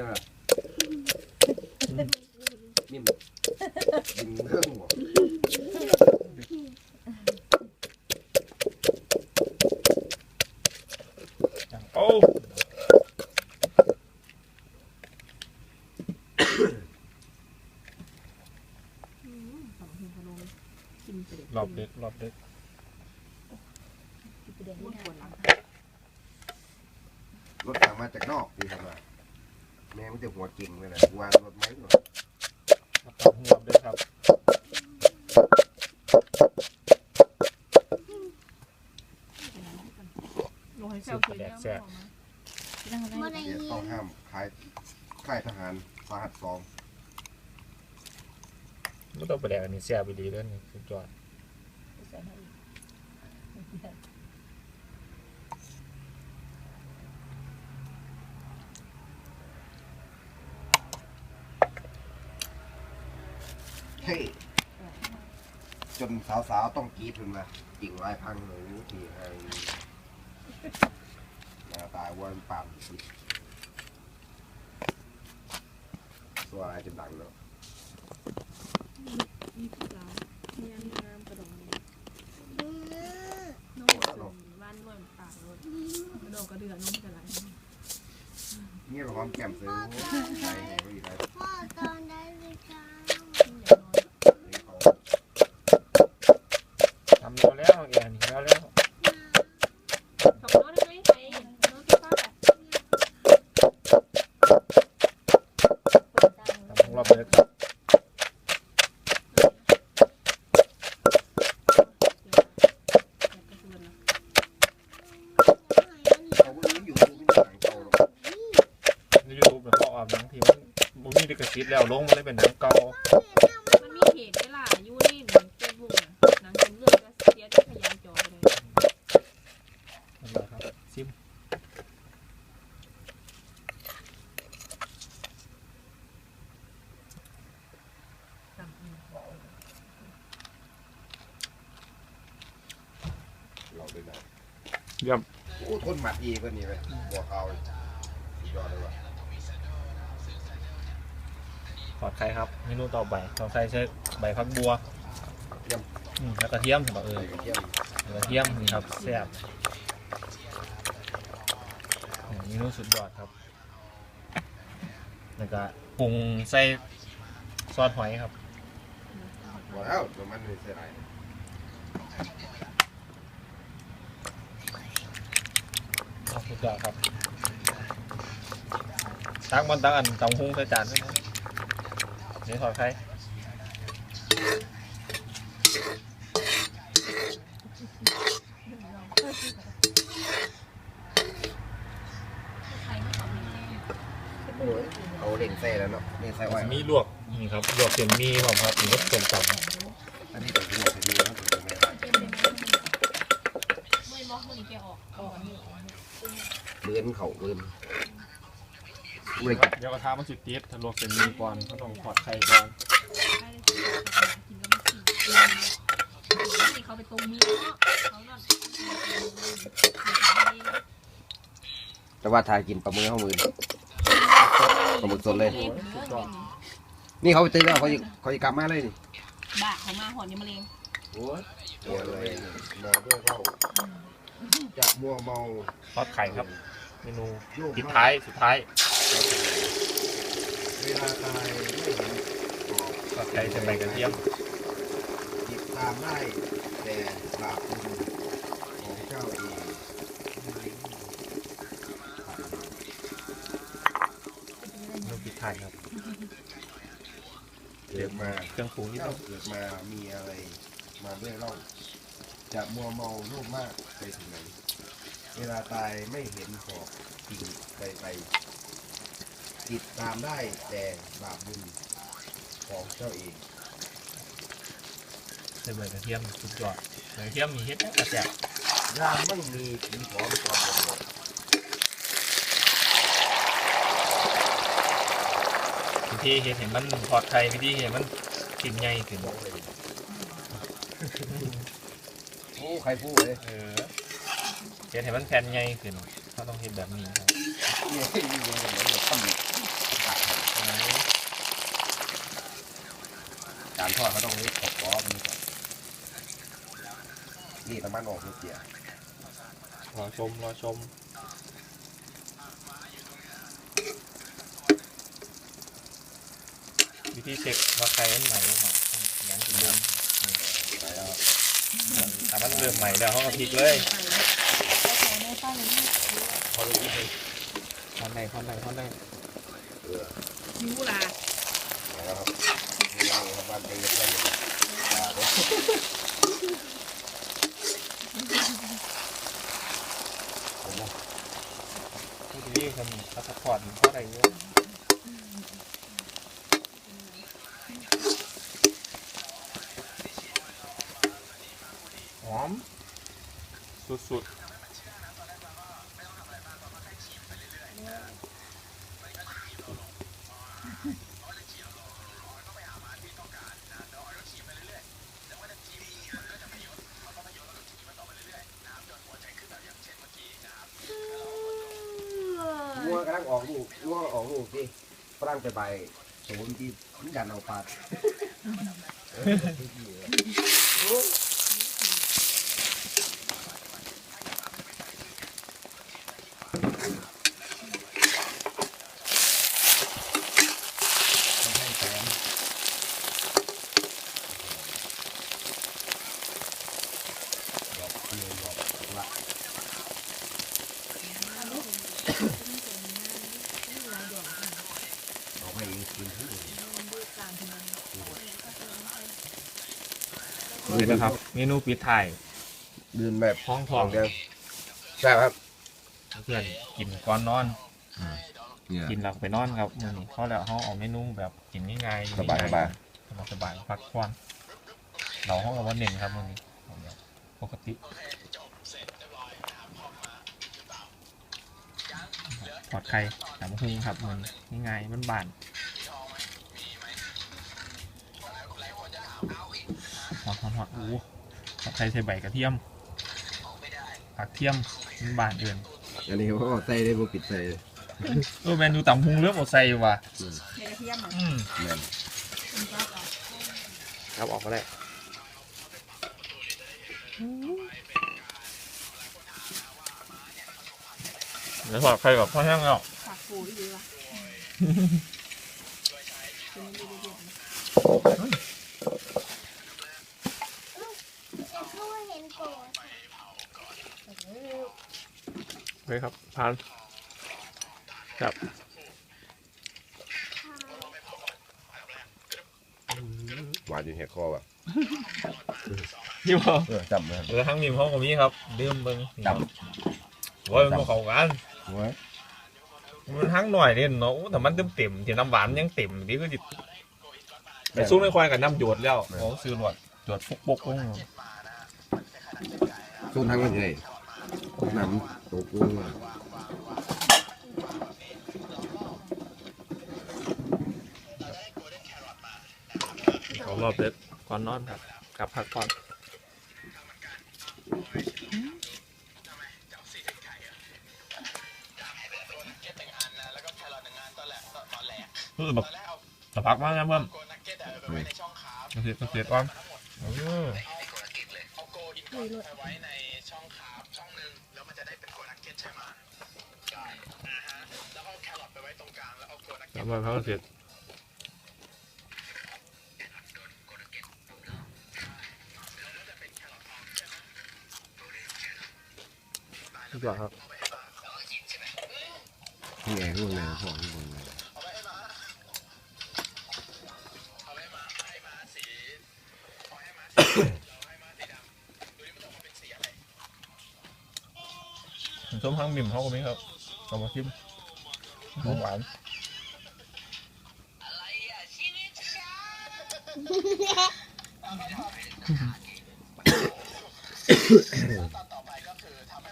ยังไงนิ่มยิงเรื่องหัวโอ้สองหินพนมกินไปเด็กรอบดึกรอบดึกกินไปเด็กนี่ปวดหลังรถสั่งมาจากนอกดีครับว่า แม่มันจะหัวจริงเลยแหละวางรถไม้หน่อยมาต่อหัวดึกครับลงให้เจ้าคุยแล้วนั่งบ่ได้ได้เดี๋ยวยินต้องห้ามขายค่ายทหารสาหัสสองไม่ต้องไปแดกอันนี้แซ่บไปดีเด้อนี่สุดยอด ใส่ให้อีก เฮ้ยจนสาวๆต้องกรีดขึ้นมาจริงลายพังเลยทีไอ้หน้าตายวันปั่นสัวอะไรจะดังเนาะนี่คือเราเนี่ยมีน้ำกระดองนี่อืมน้องสูงบ้านด้วยปากรถกระดองกระเดือนน้องจะไหลเงี้ยหอมแก้มซื้อ แล้วลงมันเลยเป็นหนังเก่ามันมีเพจเวลาอยู่ในเฟซบุ๊กหนังจนเรื่องก็เสียที่พยานจอเลยนั่นแหละครับซิมเราด้วยนะเยี่ยม โอ้ทนหมัดอีกว่านี่เลยบัวเขาสุดยอดเลยว่ะ ปลอดไข่ครับเมนูต่อไปต้องใส่ใช้ใบพักบัวเยี่ยมอืมแล้วกระเทียมถึงบอกเออใส่กระเทียมกระเทียมนี่ครับแซ่บอืมเมนูสุดยอดครับแล้วก็ปรุงใส่ซอสหอยครับบอกแล้วตัวมันไม่ใช่ไรเอาสุดยอดครับตักมันตักอันตำหุ้งใส่จานด้วย นะเดี๋ยวถอดไข่เอาเล่งใส่แล้วเนาะเล่งใส่ไว้มีลวกนี่ครับลวกเส้นหมีผมครับนี่ก็ต้มตำอันนี้เป็นที่หมดที่นี่แล้วถึงจะไม่ได้ไม่ล็อกมือแกออกออกนี่เลื่อนเขาเลื่อน เว้ยเดี๋ยวกระทะมันสุดติดถ้าลวกเส้นหมีก่อนก็ต้องทอดไข่ก่อนกินก็ไม่กินนี่เขาไปตรงมือเขานั่นแต่ว่าทายกินปลาหมึกเข้ามือปลาหมึกสดเลยนี่เขาไปตื้อแล้วเขาจะเขาจะกลับมาเลยนี่บ้าเขามาหอนยังมะเร็งโอ้ยตัวอะไรมองด้วยเข้าจะมัวเมาทอดไข่ครับ เมนูโยกปิดท้ายสุดท้าย เวลาตายไม่เห็นออกทอดไข่ใส่ใบกระเที่ยมติดตามได้แต่บาปบุญของเจ้าเองเมนูปิดท้ายครับเกิดมาเครื่องปรุงที่เจ้าต้องเกิดมามีอะไรมาด้วยเล่าจะมัวเมาโลภมากไปถึงไหน เวลาตายไม่เห็นหอกกิ่งไปไป ติดตามได้แต่บาปบุญของเจ้าเองใส่ใบกระเทียมสุดยอดใบกระเทียมมีเฮ็ดนะกระแจกย่ามไม่มีผีหอมตอนหมดวิธีเฮ็ดเห็นมันทอดไข่วิธีเห็นมันกินใหญ่ขึ้นบอกเลยโอ้ใครพูดเลยเออเฮ็ดให้มันแผ่นใหญ่ขึ้นเขาต้องเฮ็ดแบบนี้ครับ เนี่ยนี่มันเหมือนแบบทอดเขาต้องเล็กกรอบนี่ก่อนนี่น้ำมันออกเมื่อกี้รอชมรอชมวิธีเช็คว่าใครมันใหม่หรือเปล่าอย่างที่เดิมไปแล้วถามันเริ่มใหม่แล้วเขาก็พลิกเลยเอาแขนในข้างนี้พอดีเป็นคอนได้คนได้คอนได้เออยูลาแล้วครับนี่เรา พูดอย่าเดี๋ยวผมผู้ที่คนเขาสปอร์ตเขาได้เยอะหอม สุดๆ งัวกำลังออกลูกงัวออกลูกที่ฝรั่งไปใบศูนย์ที่ดันเอาปลาเออต้องให้แฟนดอกเดียวดอกละดอกไม่ยิงกินที่อื่น นี่นะครับ เมนูปิดท้ายเดินแบบห้องททอองงเดียวใช่ครับเพื่อนกินก่อนนอนเนี่ยกินหลังไปนอนครับมื้อนี้เขาแล้วเขาเอาเมนูแบบกินง่ายๆสบายสบายสบายสบายพักผ่อนเราห้องกับว่าเน้นครับมื้อนี้ปกติปลอดไข่สามหุ้งครับมื้อนี้ง่ายๆบ้านๆ หอดหอดหอดโอ้โหปลอดไข่ใส่ใบกระเทียมผักเทียมบ้านๆเอื่นอันนี้เขาก็ใส่ได้บ่ปิดใส่เออแมนดูต่ำพุงเริ่มอดใส่อยู่ว่ะในกระเทียมอะอืมแม่นมันก็ออกครับออกมาได้เดี๋ยวถอดใครกับพ่อแห้งแล้วฝากปูดีๆว่ะเป็นเรื่องเด็ดๆนะ จะพูดเห็นโกรธ เลยครับทานครับหวานจนแหกคอว่ะนี่พอเออจำเลยเออทั้งมีพ่อกับมีครับดื่มเบิ้งจโอ้ยมันบ่เข้ากันำหัวมันทั้งหน่อยเนี่ยเนาะโอ้แต่มันเต็มเต็มๆที่น้ำหวานยังเต็มดีก็จิแต่สู้ไม่ค่อยกับน้ำหยดแล้วของซื้อหลวดหยดปุกปุกปุกสู้ทั้งมันเลยน้ำตกลงมาเขารอบเล็กก่อนนอนครับกลับพักผ่อนรู้สึกแบบสักพักมากนะเพื่อนกระเทียมกระเทียมอ่อทไปไว้ตรถแล้วมักเขากระเทียมดีกว่าครับที่ไงข้างในของข้างบนเลย ส้มทั้งบิ่มเขาก็มีครับเอามาชิมของหวาน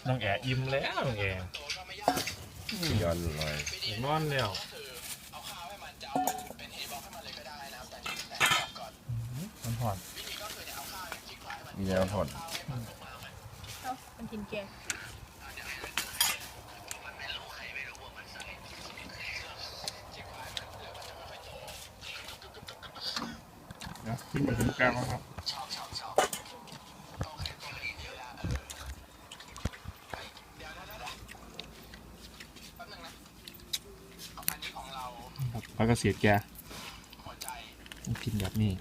น้องแออิ่มแล้วน้องแอย้อนลอยนอนแล้วมันหอนมีแนวถอดเอ้ามันกินแก ขึ้นมาถึงกลางแล้วครับครับพระเกษตรแกต้องกินแบบนี้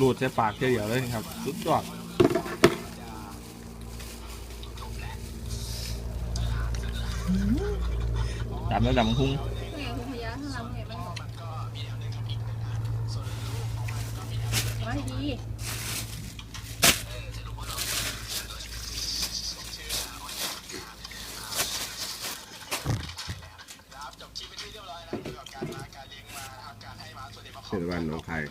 รูดใส่ปากเดียวเลยครับ สุดยอด ตามแล้วดำคุ้งเพื่งหลังเห็นมันบอกมาให้ดีเทศบาลหนองคาย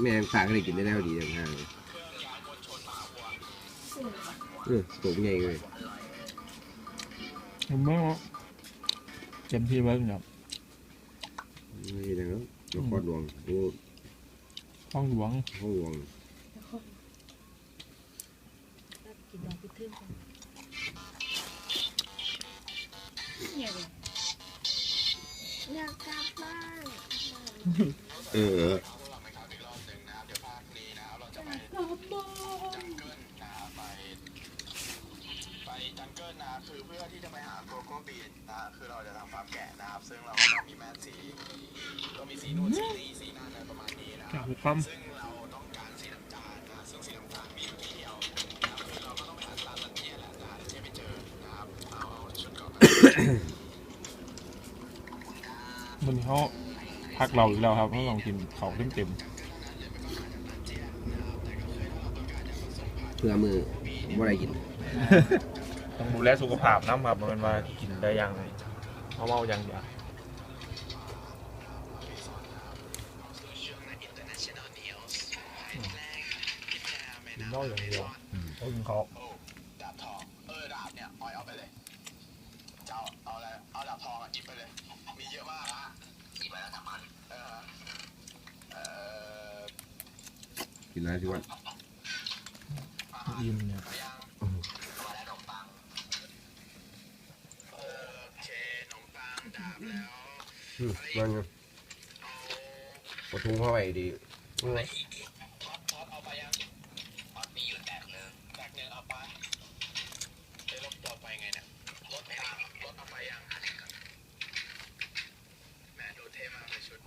แม่งฝากให้ได้กินได้แล้วดีอย่างนั้นเออตัวใหญ่เลยเห็นไหมครับเต็มที่ไว้ครับนี่นะครับนครหลวงโอ้ห้องหลวงห้องหลวงเนี่ยเลยอยากกลับบ้าน เออเออไปจังเกิลนะคือเพื่อที่จะไปหาโคโค่บีดนะคือเราจะทำความแกะนะครับซึ่งเราต้องมีแมสสีก็มีสีนู่นสีนี่สีนั่นอะไรประมาณนี้นะคจารักบบุความซึ่งเราต้องการสีน้ำตาลนะซึ่งสีน้ำตาลมีอยู่ที่เดียวนะครับเราก็ต้องไปหาตาดนัดเนี่ยแหละนะแต่เจ๊ไม่เจอนะครับเอาชุดก่อนนะวันนี้เขา พักเราอีกแล้วครับเขาลองกินเขาเต็มเต็มเพื่อมือบ่ได้กินๆต้องดูแลสุขภาพน้ำครับมันมากินได้อยังเมาๆอย่างเดียวกินเหล้าอย่างเดียวเขากินเขาโอ้ดาบทองเออดาบเนี่ยออยเอาไปเลยจะเอาเอาอะไรเอาดาบทองอะหยิบไปเลย มีเยอะมากอะ หยิบไปแล้วทำมันเออเออกินอะไรที่วันอิ่มเนี่ยมาแล้วขนมปังโอเคขนมปังดาบแล้วอืมมันไงปะทุงเข้าไปดีอะไรอีกท็อปท็อปเอาไปยังท็อปมีอยู่แตกหนึ่งแตกหนึ่งเอาไปไปรถต่อไปไงเนี่ยรถไปยังรถเอาไปยังแหม่ดูเท่มากเลยชุด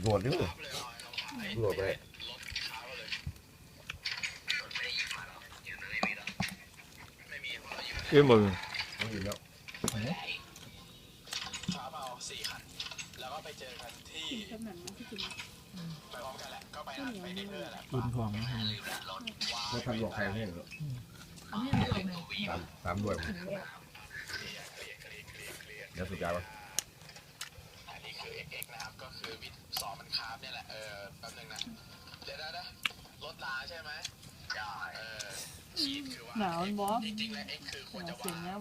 มีโบดด้วยรับเลยเอาเอาไปโบดไปรถขาวเลยรถไม่ได้หยิบมาหรอกยืนไม่มีหรอกไม่มีเพราะเราอยู่เอ้ยมึงต้องกินแล้วขาวเอาสี่คัน แล้วก็ไปเจอกันที่กินแค่นั้นนะที่กินไปพร้อมกันแหละก็ไปนั่นไปนี่เพื่อแหละกินของนะครับแล้วทำหลอกใครให้เหรอเอาให้มันลงเลยตามตามด้วยเดี๋ยวสุดยอดปะอันนี้คือ XX นะครับก็คือวิท สองมันคาร์บเนี่ยแหละ เออแป๊บนึงนะ เดี๋ยวได้นะรถลาใช่ไหมใช่เออชีทคือว่าหนาวบอสจริงๆแล้ว X คือควรจะเสียงวางเนี้ย